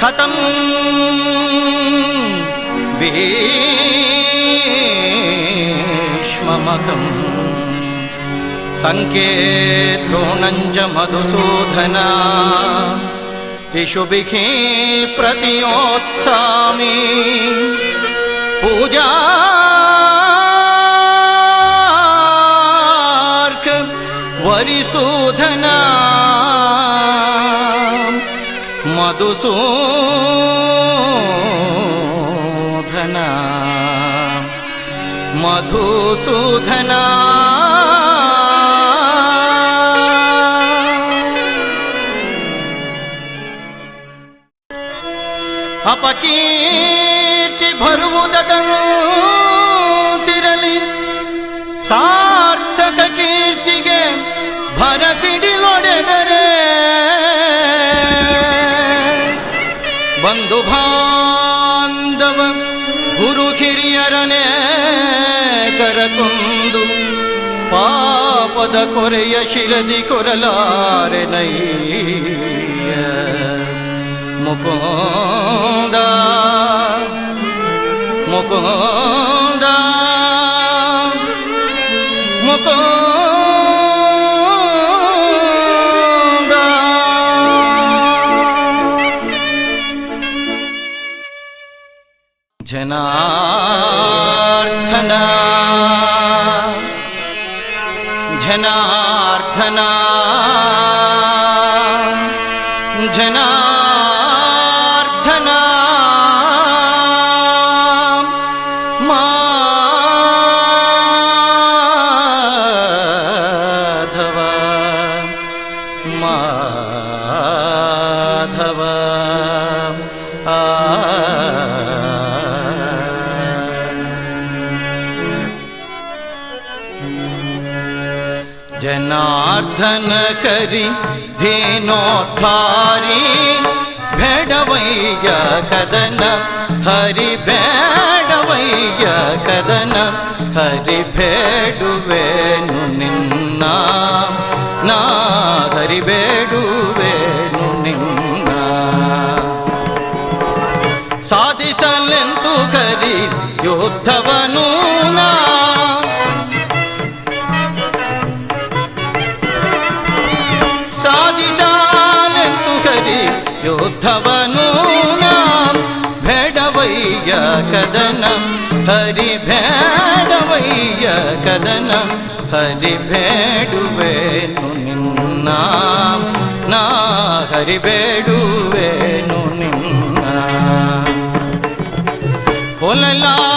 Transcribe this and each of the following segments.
कथम् भीष्ममकम् ष्मतं संके मधुसूधना इषुभिः प्रतियोत्सामि पूजार्कवरिसूधना मधुसूधना मधुसूधना अपकीर्ति भरुद ಕರತುಂದು ಪಾಪದ ಕೊರೆಯ ಶಿರದಿ ಕೊರಲಾರೆನಯ್ಯ ನೈ ಮುಕುಂದ ಮುಕುಂದ जनार्दना माधव माधव आ। जनार्दन करी धेनो था ಬೇಡವಯ್ಯ ಕದನ ಹರಿ ಬೇಡವಯ್ಯ ಕದನ ಹರಿ ಬೇಡುವೆನು ನಿನ್ನ ನಾ ಹರಿ ಬೇಡುವೆನು ನಿನ್ನ ಸಾಧಿಸಲೆಂತು ಕರಿ ಯುದ್ಧವನು ನಾ ಯುದ್ಧವನು ನಾಂ ಬೇಡವಯ್ಯ ಕದನ ಹರಿ ಬೇಡವಯ್ಯ ಕದನ ಹರಿ ಬೇಡುವೆನು ನಿನ್ನ ನಾ ಹರಿ ಬೇಡುವೆನು ನಿನ್ನ ಕೊಲಲಾರನು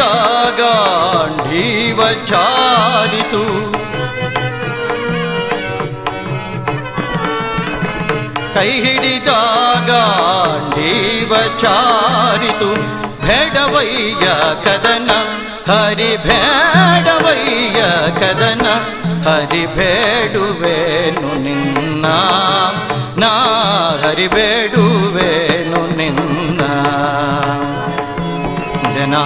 गागा चारितु कैहिडिदागाण्डीवचारितु भेडवय्य कदन हरि भेडवय्य कदन हरि भेडुवेनु निन्ना ना हरि भेडुवेनु निन्ना जना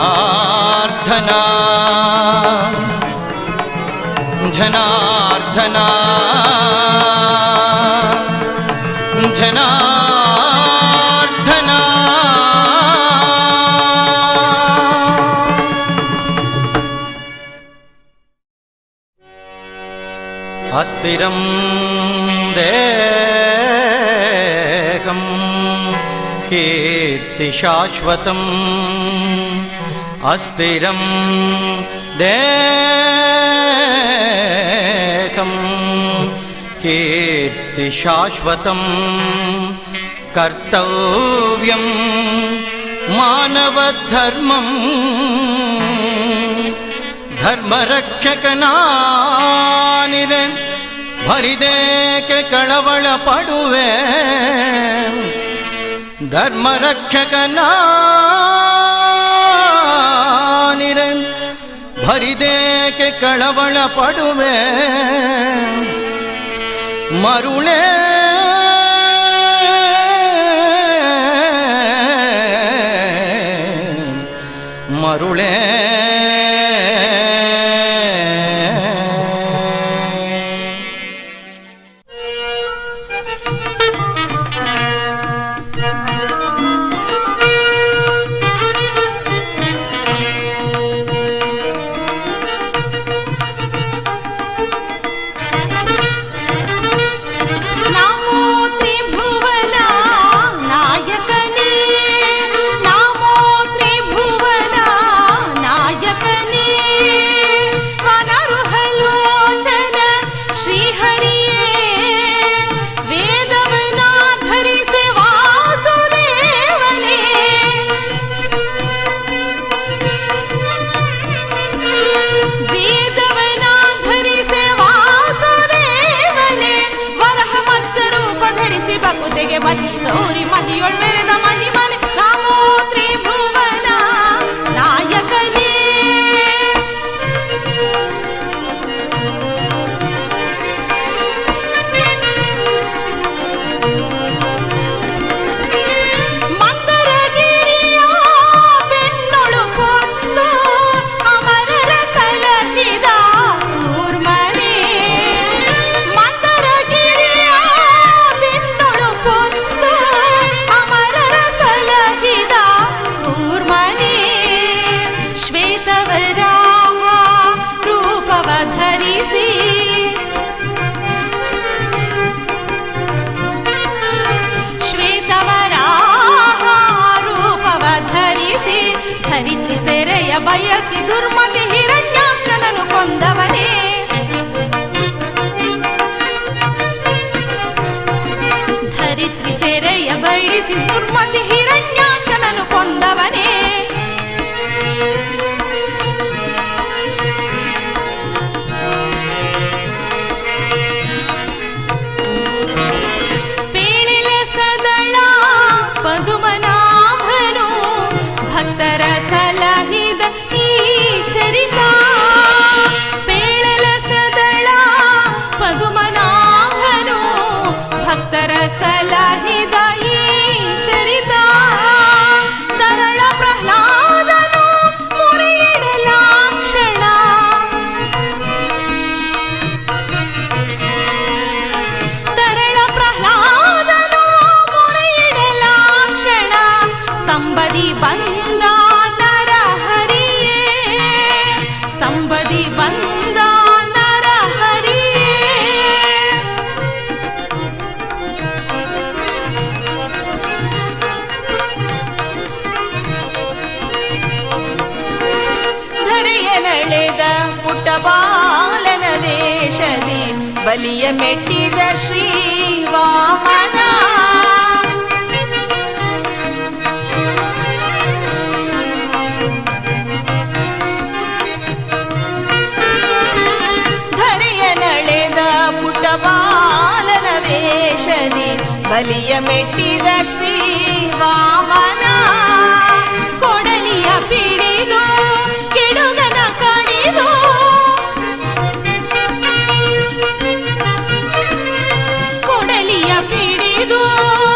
अस्थिरं देहं कीर्तिशाश्वतम्। अस्थिरं देकं कीर्तिशाश्वतं कर्तव्यं मानवधर्मम् ಧರ್ಮರಕ್ಷಕನಾನಿರೆ ಭರಿದೇಕೆ ಕಳವಳ ಪಡುವೆ ಧರ್ಮರಕ್ಷಕನಾ ಭರಿದೇಕೆ ಕಳವಳ ಪಡುವೆ ಮರುಳೆ ಮರುಳೇ ಬಯಸಿ ದುರ್ಮತಿ ಹಿರಣ್ಯಾಕ್ಷನನು ಕೊಂದವನೇ ಧರಿತ್ರಿ ಸೆರೆಯ ಬಯಸಿ ದುರ್ಮತಿ ಹಿರಣ್ಯಾಕ್ಷನನು ಕೊಂದವನೇ ಬಲಿಯ ಮೆಟ್ಟಿದ ಶ್ರೀವಾಮನ. ಧರೆಯ ನಡೆದ ಪುಟಬಾಲನ ವೇಷದಿ ಬಲಿಯ ಮೆಟ್ಟಿದ ಶ್ರೀವಾಮನ. গো